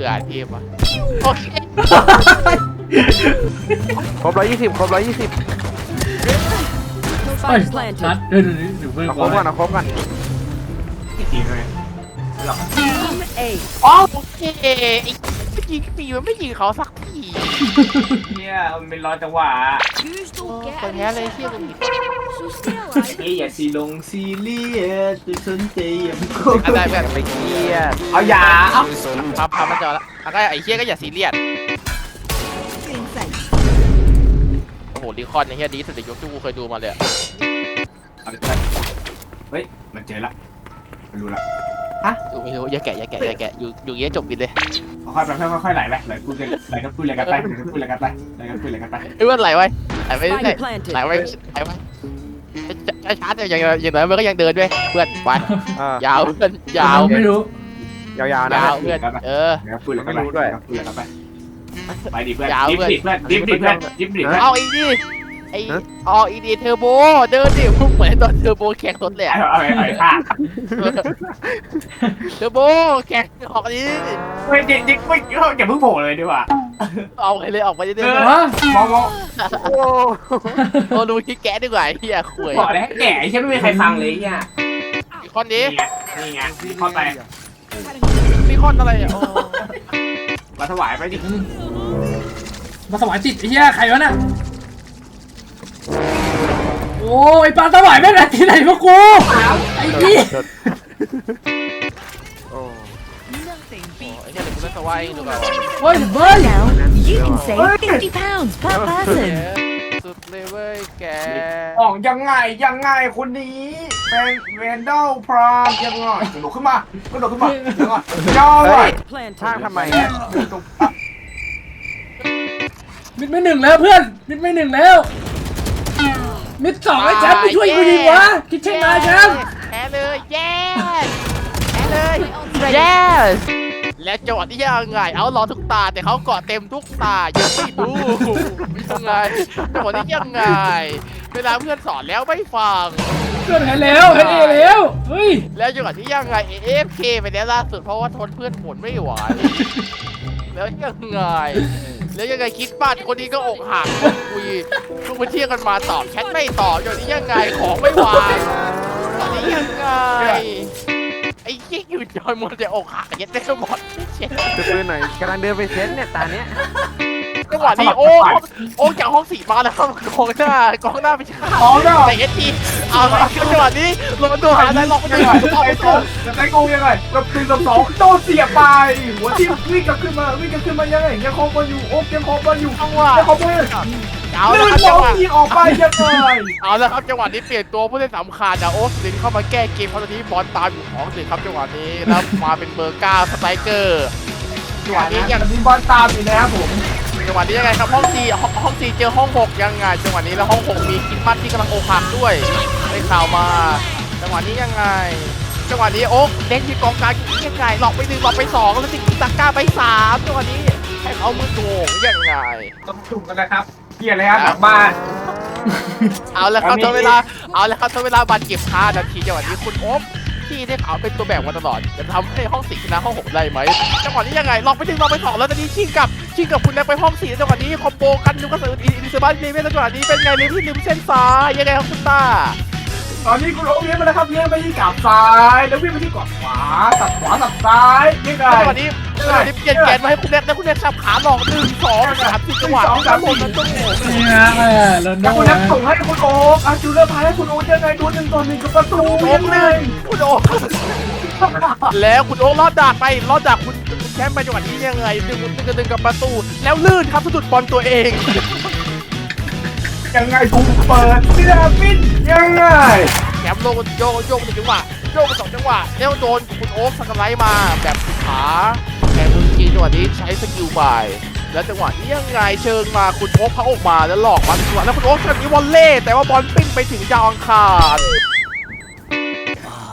ผื่อทีมอะโอเคครบร้อยยี่สิบครบร้อยยี่สิบเฮ้ย Spike นัด planted. เดี๋ยวเดี๋ยวเดี๋ยวเพิ่งเอาครบก่อนเอาครบก่อนทีมเลย Team A. อ๋อโอเคไอ้ไม่ยิงปีมันไม่ยิงเขาสักที เนี่ยมันเป็นรอยจังหวะ Use โอ้ to คน get แพ้เลยเชี่ยมึง So still alive. เฮ้ยอย่าซีลงซีเรียสไปสนใจอย่าไปโกอันใดแบบไปเครียดเอาอย่าเอาพับพับมาจอแล้วแล้วก็ไอ้เชี่ยก็อย่าซีเรียสโอ้โหรีคอนในเฮียดีสุดในยุคที่กูเคยดูมาเลยอะเอาไปเฮ้ยมันเจอละมันรู้ละดูไม่รู้อย่าแกะอย่าแกะอย่าแกะอยู่อยู่อย่างเงี้ยจบบินเลย ค่อยๆไปค่อยๆไหลไปไหลพูดกันไหลก็พูดอะไรกันไปไหลก็พูดอะไรกันไปไหลก็พูดอะไรกันไปเอ้ยมันไหลไว้ไหลไปเรื่อย Spike ๆ planted. ไหลไว้ไหลไว้ช้าๆแต่อย่างอย่างน้อยมันก็ยังเดินด้วยเพื่อนไปอ่ายาวเพื่อนยาวไม่รู้ยาวๆนะยาวเพื่อนเออไหลก็พูดอะไรกันไปไม่รู้ด้วยไหลก็พูดอะไรกันไปไปดิเพื่อนยาวดิฟเพื่อนดิเพื่อนดิฟดิเพื่อนดิฟดิเพื่อนเอาอีกดิ ไอเอาอีดีเทอร์โบเดินดิเหมือนตอนเทอร์โบแข่งรถเลยอะเอาเอาเอาท่าเทอร์โบแข่งออกนี้เฮ้ยดิดิไม่อย่าเพิ่งโผล่เลยดีกว่า เอาไปเลยออกไปเรื่อยฮะมองมองโอ้ๆโอ้ดูที่แกะดีกว่าไอ้เฮียคุยบอกแล้วแก่ใช่ไม่มีใครฟังเลยเนี่ยอีคอนนี้นี่ไงนี่ไงเข้าไปมีคอนอะไรอะโอ้มาถวายไปดิมาสวายติดไอ้เหี้ยใครวะน่ะ โอ้ยปลาสวายแม่งอะที่ไหนพวกกูไอ้พี่โอ้ไอ้เฮียเดี๋ยวกูจะสวายดูก่อนเฮ้ยเฮ้ย Now you can save 50 pounds per person. สุดเลยเว้ยแกออกยังไงยังไงคนนี้เป็นเวนดอลพรามยังไงกระโดดขึ้นมากระโดดขึ้นมายังไงย่อเฮ้ย Planted. ช่างทำไมเนี่ยมิดไม่หนึ่งแล้วเพื่อนมิดไม่หนึ่งแล้ว มิดสองไอ้แชมป์ไปช่วยกูดีวะคิดใช่ไหมแชมป์แพ้เลยแย่แพ้เลย yes และจังหวะที่ยังไง เอารอทุกตาแต่เขาเกาะเต็มทุกตายังไม่ดูยังไงจังหวะที่ยังไง เวลาเพื่อนสอนแล้วไม่ฟังเกิดหายแล้วเฮดเอแล้วเฮ้ยแล้วจังหวะที่ยังไง AFK ไปแล้วล่าสุดเพราะว่าทนเพื่อนผลไม่ไหวแล้วยังไง แล้วยังไงคิดบ้านคนนี้ก็อกหักคุยทุกไปเที่ยวกันมาตอบแชทไม่ตอบอย่างนี้ยังไงของไม่วางอันนี้ยังไงไอ้ยี่อยู่จอยมันจะอกหักยัดได้หมดเช็ดจะปืนหน่อยกำลังเดินไปเช็ดเนี่ยตาเนี้ย จังหวะนี้โอ้โอ้จากห้องสี่มาแล้วครับกองหน้ากองหน้าไปฆ่าอ๋อเนาะแต่เอทีเอาละจังหวะนี้ลงมาตัวหาได้ลองไปยัดูงไงเอาไอ้ไปโกดูจะได้โกงยังไงกับคืนกับสองโดนเสียไปหัวที่วิ่งกลับขึ้นมาวิ่งกลับขึ้นมายังไงยังคงบอลอยู่โอ๊กยังคงบอลอยู่จังหวะยังคงบอลอยู่เอาลื่ละนครับบจังหวะอลยิงออกไปยังไงเอาละครับจังหวะนี้เปลี่ยนตัวผู้เล่นสำคัญนะโอ๊ตลินเข้ามาแก้เกมเพราะตอนนี้บอลตามอยู่ของสิครับจังหวะนี้แล้วมาเป็นเบอร์เก้าสไตรเกอร์จังหวะนี้ยังมีบอลตามอยู่นะครับผม จังหวะนี้ยังไงครับห้องซีห้องห้องซีเจอห้องหกยังไงจังหวะนี้แล้วห้องหกมีคิมมัตที่กำลังโอกหักด้วยได้ข่าวมาจังหวะนี้ยังไง จังหวะนี้โอ๊กเล่นที่กองกลางยังไงหลอกไปหนึ่งหลอกไปสองแล้วติดตาก้าไปสามจังหวะนี้ให้เขามือโกงยังไงต้องถูกกันนะครับเกียร์เลยครับกลับบ้าน เอาและครับอันนี้ทำเวลาเอาและครับทำเวลาบาดเจ็บห้านาทีจังหวะนี้คุณโอ๊บที่ได้ข่าวเป็นตัวแบ่งมาตลอดจะทำให้ห้องสี่ชนะห้องหกได้ไหมจังหวะนี้ยังไงลองไปดึงลองไปสองแล้วตอนนี้ชิงกับ ชิงกับคุณแน็กไปห้องสี่จังหวะนี้คอมโบกันดูกระสืออินเซบัสเลเว่นจังหวะนี้เป็นไงเลยที่ลืมเส้นซ้ายยังไงครับคุณตาตอนนี้คุณโอ๊กเลี้ยงไปแล้วครับเลี้ยงไปที่กลับซ้ายแล้ววิ่งไปที่กลับขวาสับขวาสับซ้ายยังไงจังหวะนี้จังหวะนี้เปลี่ยนแกนมาให้คุณแน็กแล้วคุณแน็กสับขาหลอกหนึ่งสองสามสี่จังหวะสองสามสี่มันต้องโง่นี่นะเออแล้วแล้วโน่คุณนนักส่งให้คุณโอ๊กอาจูเลอร์พายให้คุณโอ๊กยังไงดูหนึ่งต่อหนึ่งกับประตูโอ๊ยักงเลไงยคุณโอ๊กแล้วคุณโอ๊กลอดดากไปลอดดากคุณแชมป์ไปจังหวะนี้ยังไงดึงดึงดึงกับประตู แล้วลื่นครับสะดุดบอลตัวเอง ยังไงกูเปิดเสื้อปิ้นยังไงแถมโลกโยกโยกหนึ่งจังหวะโยกไปสองจังหวะแล้วโดนคุณโอ๊คสกไลด์มาแบบสุดขาแกมือกีจังหวะนี้ใช้สกิลบายแล้วจังหวะนี้ยังไงเชิงมาคุณโอ๊คเขาออกมาแล้วหลอกมาจังหวะแล้วคุณโอ๊คจังหวะนี้วอลเล่แต่ว่าบอลปิ้งไปถึงดาวอังคาร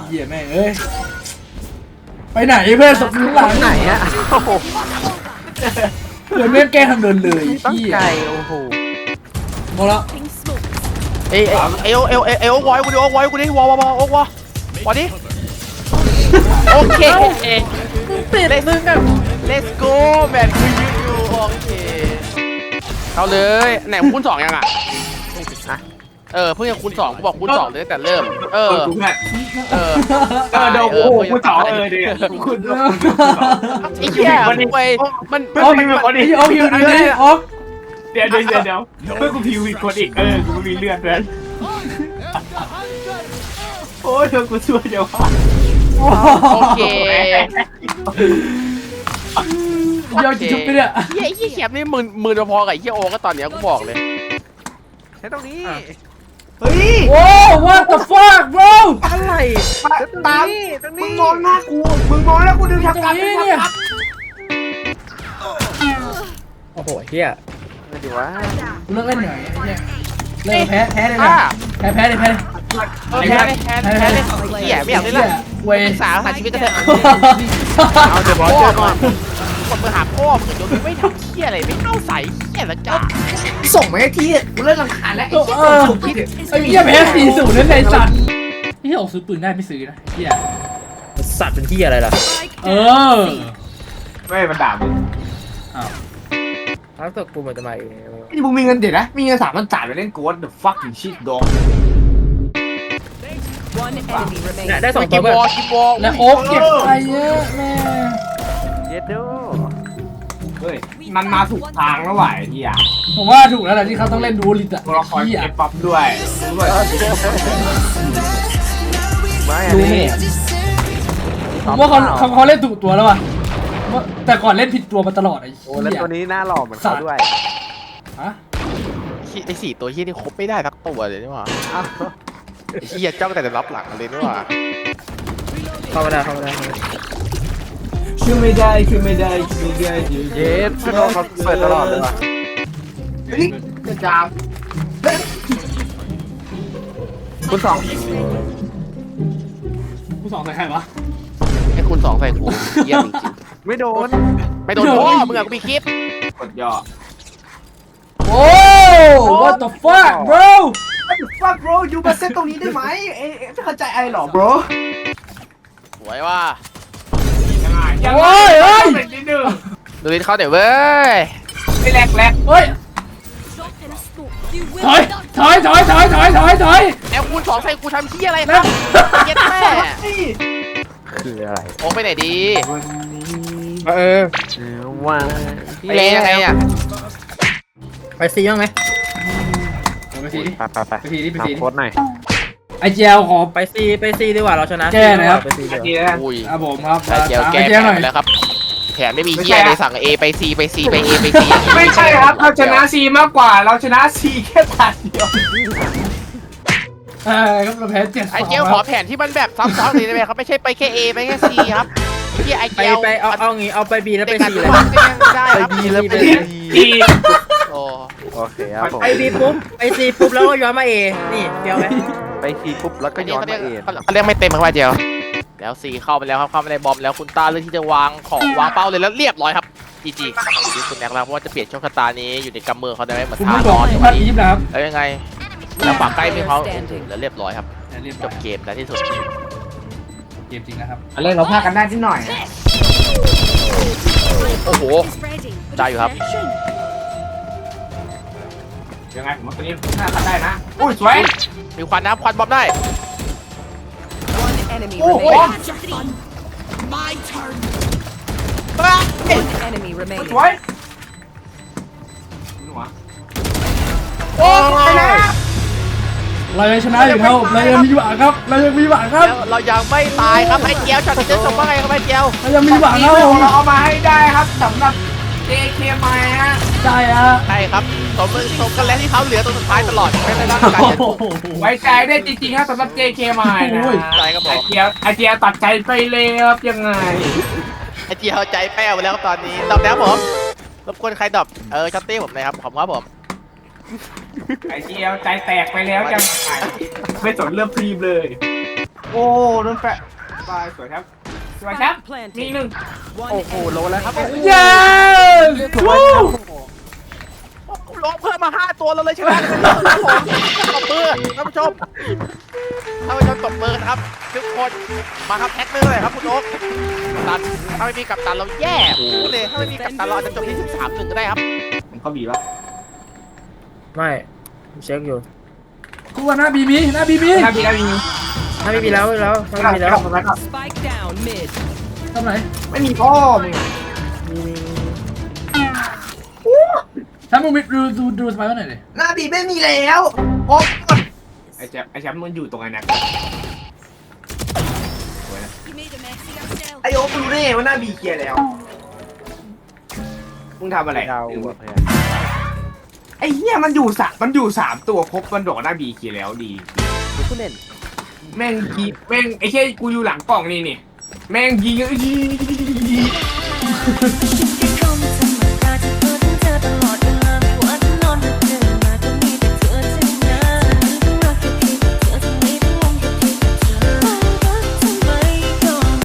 เหี้ยแม่งเอ้ย ไปไหนเพื่อนสมหลังไหนอะโอ้โหเพื่อนแม่งแกล้งทำเดินเลยตั้งพี่ใจโอ้โหหมดแล้วเอ้ยเอ้ยเอ้ยเอ้ยเอ้ยเอ้ยโอ๊ควอยกูดิโอ๊ควอยกูดิวอวอวอโอ๊ควอวอดิโอเค ติดมึงอะ let's go แมนคือยูยูโอเคเอาเลยไหนคูณสองยังอะ เออเพิ่งจะคูณสองกูบอกคูณสองเลยตั้งแต่เริ่ม เอเอออกูเพื่อนเออเออเดี๋ยวโอ้โหกูเจ๋อเออเดี๋ยวคุณ ไอ้เหี้ยไปมันเพื่อนกูมีคนอีกไอ้ออกอยู่ดีเลยออกเดี๋ยวเดี๋ยวเดี๋ยวเดี๋ยวเพื่อนกูพิวอีกคนอีกเออกูมีเลือดเพื่อนโอ้ยเธอกูช่วยเดี๋ยวว่าโอเคยอดจุ๊บไปเนี่ยเหี้ยไอ้เหี้ยแคบนี่มือมือพอๆกับไอ้เหี้ยโอก็ตอนเนี้ยกูบอกเลย ใช้ตรงนี้ เฮ้ยโอ้ what the fuck bro อะไรตามตรงมึนี้งมองหน้ากูมึงมองแล้วกูดึงทำการดึงทำการโอ้โหเฮียไม่ดีวะเลิกเล่นหน่อยเนี่ยเลิกแพ้แพ้เลยอ่าแพ้แพ้เลยแพ้เลยเออแพ้เลยแพ้เลยแพ้เลยเหี้ยไม่อยากเล่นละเว้ยศึกษาหาชีวิตกันเถอะเอาเดี๋ยวบอสพ่เจออก่อน คนมือหาพ่อมึงโยนไม่ทำเหี้ยอะไรไม่เข้าใส่เหี้ยละจ้าส่งมาให้ที่กูเริ่มรำคาญแล้วไอ้เออไอ้เหี้ยแพ้สี่ศูนย์นั่นเลยสัตว์ที่ออกซื้อปืนได้ไม่ซื้อนะเหี้ยสัตว์เป็นเฮียอะไรล่ะ เออ ไม่มันด่ามึงอ้าวแล้วตัวกูมันจะมาเองนี่มึงมีเงินเดี๋ยวนะ มีเงินสามพันจ่ายไปเล่นกูว่า the fucking shit dog One enemy เนี่ย remaining. ได้สองไม่ตักิวนเพื่วออนลกินวอลและโอ๊กเก็บไปเยอะแม่เย็ดดูเฮ้ย มันมาถูกทางแล้วไหวะไอ้เฮียผมว่าถูกแล้วแหละที่เขาต้องเล่นดูลิตอะตัวละครเหี้ยเก็บปั๊บด้วยด้วยไม่อันดูนี้นี่ผมว่าเขาเขาเขาเล่นถูกตัวแล้วว่ะว่าแต่ก่อนเล่นผิดตัวมาตลอดไอ้โอ้แล้วเหี้ยตัวนี้หน้าหล่อเหมือนเขาด้วยฮะไอ้สี่ตัวเหี้ยนี่ครบไม่ได้สักตัวเลยนี่หว่าอ้าวไอ้เหี้ยจ้องแต่จะรับหลังเลยนี่หว่าเข้ามาได้เข้ามาได้เข้ามาได้ คือไม่ได้คือไม่ได้คือไม่ได้เย็ดพี่โน้ตเขาเปิดตลอดเลยว่ะเฮ้ยจะจามคุณสองผู้สองใส่ใครวะไอ้คุณสองใส่กูเหี้ยจริงไม่โดนๆไม่โดนพ่อมึงอะกูมีคลิปกดย่อ โอ้ what the fuck bro What the fuck bro ยูมาเซตตรงนี้ได้ไหมเอ๊ะเอ๊ะไม่เข้าใจอะไรหรอ bro สวยว่ะ ยังไงยังโอ้ไงยเฮ้ยเป็นนิดนึงดูลิ้นเขาเดี๋ยวเว้ยไม่แรกแรกเฮ้ย ถอย ถอย ถอย ถอย ถอย ถอย ถอยแล้วคุณสองใส่กูทำเหี้ยอะไรครับเย็ดแม่คืออะไรโอ้ไปไหนดีเออเออว่าไปยังไงอะไปซีบ้างไหมไปทีดิไปไปไปไปทีดิไปทีดิทำโค้ดหน่อย ไอเจลขอ ไปซีไปซีดีกว่าเราชนะแก้หน่อยครับ ไปซีดีกว่าดีนะอุ้ยอะผมครับไอ้เจียวไอแก้เจแผลหน่นอย ไปแล้วครับ แผนไม่มีไม่เหี้ยใช่เลยสั่ง A ไป C ไป C ไป A ไป C ไม่ใช่ครับ เราชนะซีมากกว่า เราชนะซีแค่พันเดียว เออครับเราแพ้เจ็ดสไอ้องเจียวคขอรับแผนที่มันแบบซับซ้อนเลยได้ไหมครับไม่ใช่ไปแค่ A ไปแค่ C ครับที่ไอ้ไปเจียวไปเอาเอางี้เอาไปบีแล้วเด็ไปกหนักซีทุเลกยคนก็ยังได้ไปครับดีแล้วไปดีดีดีโอ้ โอเคครับผม ไปบีปุ๊บไปซีปุ๊บแล้วก็ย้อนมาเอนี่เดียวไหมไปทีปุ๊บแล้วก็อันนี้ย้อนเขาเรียมากเองเขาเรียกไม่เต็มครับไอ้เจียว แล้ว C เข้าไปแล้วครับเข้าไปในบอมแล้วคุณต้าเลือกที่จะวางของวางเป้าเลยแล้วเรียบร้อยครับจีจีดีคุณแอกแล้วเพราะว่าจะเปลี่ยนโชคชะตานี้อยู่ในกำมือเขาได้ไหมเหมือนคุณทาไม่นบอกอนที่พัดอียิปต์นะครับแล้วยังไงแล้วฝั่งใกล้ไม่เขาแล้วเรียบร้อยครับเรียบจร้อยบเกมในที่สุดเกมจริงนะครับอะไรเราพากันได้ที่หน่อย โอ้โห ได้อยู่ครับ ยังไงผมว่าตัวนี้น่าทำได้นะ อุ้ยสวย มีควันน้ำควันบอมได้ One enemy โอ้โห remaining. One enemy ส remaining. วยหนูวะโอ้ไปแล้วเรายังชนะอยู่ครับเรายังมีหวังครับ เรายังมีหวังครับ แล้วเรายังไม่ตายครับไอ้เจียวช็อตนี้จะส่งว่าไงครับไอ้เจียว เรายังมีหวังครับผม เราเอามาให้ได้ครับสำหรับ JK มาฮะใช่ฮะใช่ครับสมสมกันแล้วที่เขาเหลือตัวสุดท้ายตลอดไม่ได้รับการโอ้จะโห ไว้ใจได้จริงๆครับสำหรับ JK มานะโอ้ย ใจครับผไอมเจียไอเจียตัดใจไปเลยครับยังไง ไอ้เจียวใจแป้วไปแล้วครับตอนนี้ดรอปแล้วผมรบกวนใครดรอปเออช็อตตี้ผมหน่อยครับขอบคุณครับผมไอเจียใจแตกไปแล้วยังไงไม่สนเรื่องพรีมเลย โอ้โดนแปะบายสวยครับสวยครับ มีหนึ่ง One โอ้โห enemy โลแล้วครับเย้โลน้องเพิ่มมาห้าตัวเราเลยชนะกันครับผมตบมือท่านผู้ชมท่านผู้ชมตบมือนะครับทุกคนมาครับแท็กเรื่องอะไรครับคุณโอ๊คกัปตันถ้าไม่มีกัปตันเราแย่พูดเลยถ้าไม่มีกัปตันเราอาจจะจบที่13หนึ่งก็ได้ครับมันเข้าบีปะไม่เช็คอยู่กูว่าหน้าบีมีหน้าบีมีหน้าบีหน้าบีถ้าไม่มีแล้วไม่มีแล้วถ้าไม่มีแล้วครับครับ Spike down mid. ทำไหนไม่มีพ่อมึงถ้ามึงดูดูดูดูสไปร์หน่อยดิหน้าบีไม่มีแล้วโอ๊ไอ้แจ๊บไอ้แจ๊บมันอยู่ตรงไหนนะไอโอ๊ครู้ได้ไงว่าหน้าบีเคลียร์แล้ว มึงทำอะไรดาวหรืออะไอ้เหี้ยมันอยู่สามมันอยู่สามตัวครบมันบอกว่าหน้าบีเคลียร์แล้วดี กูเล่น แม่งยิงแม่งไอ้เหี้ยกูอยู่หลังกล่องนี่นี่ แม่งยิงยิง